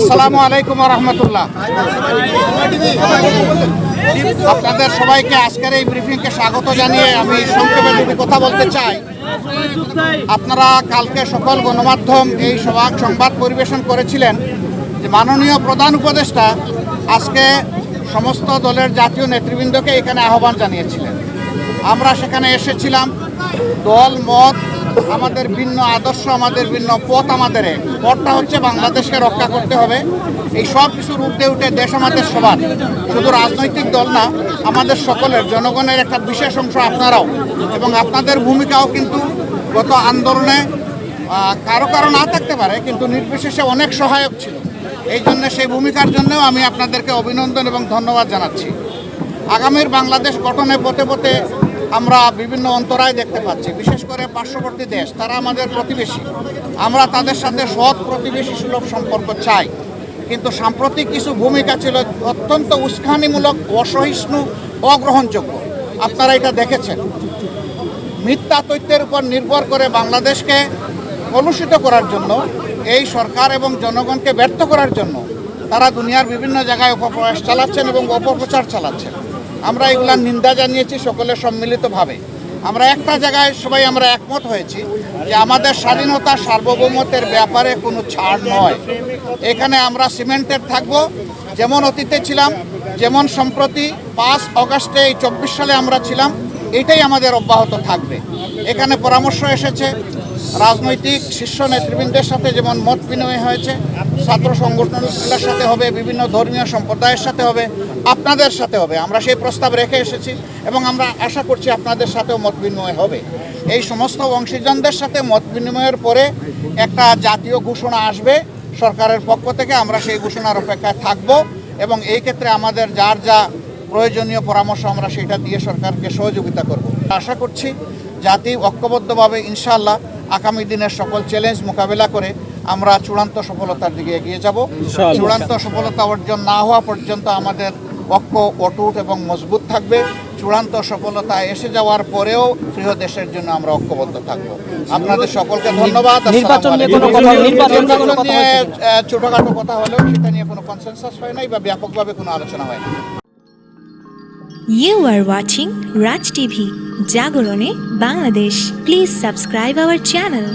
আসসালামু আলাইকুম রহমতুল্লাহ। আপনাদের সবাইকে আজকের এই ব্রিফিংকে স্বাগত জানিয়ে আমি সংক্ষেপে দুটি কথা বলতে চাই। আপনারা কালকে সকল গণমাধ্যম এই সভা সংবাদ পরিবেশন করেছিলেন যে মাননীয় প্রধান উপদেষ্টা আজকে সমস্ত দলের জাতীয় নেতৃবৃন্দকে এখানে আহ্বান জানিয়েছিলেন। আমরা সেখানে এসেছিলাম। দল, মত আমাদের ভিন্ন আদর্শ, আমাদের ভিন্ন পথ আমাদের পথটা হচ্ছে বাংলাদেশকে রক্ষা করতে হবে। এই সব কিছুর উঠে উঠে দেশ আমাদের সবার। শুধু রাজনৈতিক দল না, আমাদের সকলের, জনগণের একটা বিশেষ অংশ আপনারাও। এবং আপনাদের ভূমিকাও কিন্তু গত আন্দোলনে কারও কারও না থাকতে পারে, কিন্তু নির্বিশেষে অনেক সহায়ক ছিল। এই জন্য সেই ভূমিকার জন্যও আমি আপনাদেরকে অভিনন্দন এবং ধন্যবাদ জানাচ্ছি। আগামীর বাংলাদেশ গঠনে পথে পথে আমরা বিভিন্ন অন্তরায় দেখতে পাচ্ছি। বিশেষ করে পার্শ্ববর্তী দেশ, তারা আমাদের প্রতিবেশী। আমরা তাদের সাথে সৎ প্রতিবেশী সুলভ সম্পর্ক চাই। কিন্তু সাম্প্রতিক কিছু ভূমিকা ছিল অত্যন্ত উস্কানিমূলক, অসহিষ্ণু, অগ্রহণযোগ্য। আপনারা এটা দেখেছেন। মিথ্যা তথ্যের উপর নির্ভর করে বাংলাদেশকে কলুষিত করার জন্য, এই সরকার এবং জনগণকে ব্যর্থ করার জন্য, তারা দুনিয়ার বিভিন্ন জায়গায় অপপ্রয়াস চালাচ্ছেন এবং অপপ্রচার চালাচ্ছেন। আমরা এগুলার নিন্দা জানিয়েছি সকলে সম্মিলিতভাবে। আমরা একটা জায়গায় সবাই আমরা একমত হয়েছি যে আমাদের স্বাধীনতা সার্বভৌমত্বের ব্যাপারে কোনো ছাড় নয়। এখানে আমরা সিমেন্টেড থাকব, যেমন অতীতে ছিলাম, যেমন সম্প্রতি পাঁচ অগাস্টে এই চব্বিশ সালে আমরা ছিলাম, এটাই আমাদের অব্যাহত থাকবে। এখানে পরামর্শ এসেছে, রাজনৈতিক শীর্ষ নেতৃবৃন্দের সাথে যেমন মত বিনিময় হয়েছে ছাত্র সংগঠনগুলোর সাথে হবে, বিভিন্ন ধর্মীয় সম্প্রদায়ের সাথে হবে, আপনাদের সাথে হবে। আমরা সেই প্রস্তাব রেখে এসেছি এবং আমরা আশা করছি আপনাদের সাথেও মত বিনিময় হবে। এই সমস্ত অংশীজনদের সাথে মত বিনিময়ের পরে একটা জাতীয় ঘোষণা আসবে। সরকারের পক্ষ থেকে আমরা সেই ঘোষণার অপেক্ষায় থাকব এবং এই ক্ষেত্রে আমাদের যার যা প্রয়োজনীয় পরামর্শ আমরা সেটা দিয়ে সরকারকে সহযোগিতা করব। আশা করছি জাতি ঐক্যবদ্ধভাবে ইনশাআল্লাহ আগামী দিনের সকল চ্যালেঞ্জ মোকাবেলা করে আমরা চূড়ান্ত সফলতার দিকে এগিয়ে যাব। চূড়ান্ত সফলতা অর্জন না হওয়া পর্যন্ত আমাদের ঐক্য অটুট এবং মজবুত থাকবে। চূড়ান্ত সফলতা এসে যাওয়ার পরেও প্রিয় দেশের জন্য আমরা ঐক্যবদ্ধ থাকব। আপনাদের সকলকে ধন্যবাদ। ছোটখাটো কথা হলেও সেটা নিয়ে কোনো কনসেনসাস হয় নাই বা ব্যাপকভাবে কোনো আলোচনা হয় না You are watching Raj TV, Jagorone, Bangladesh. Please subscribe our channel.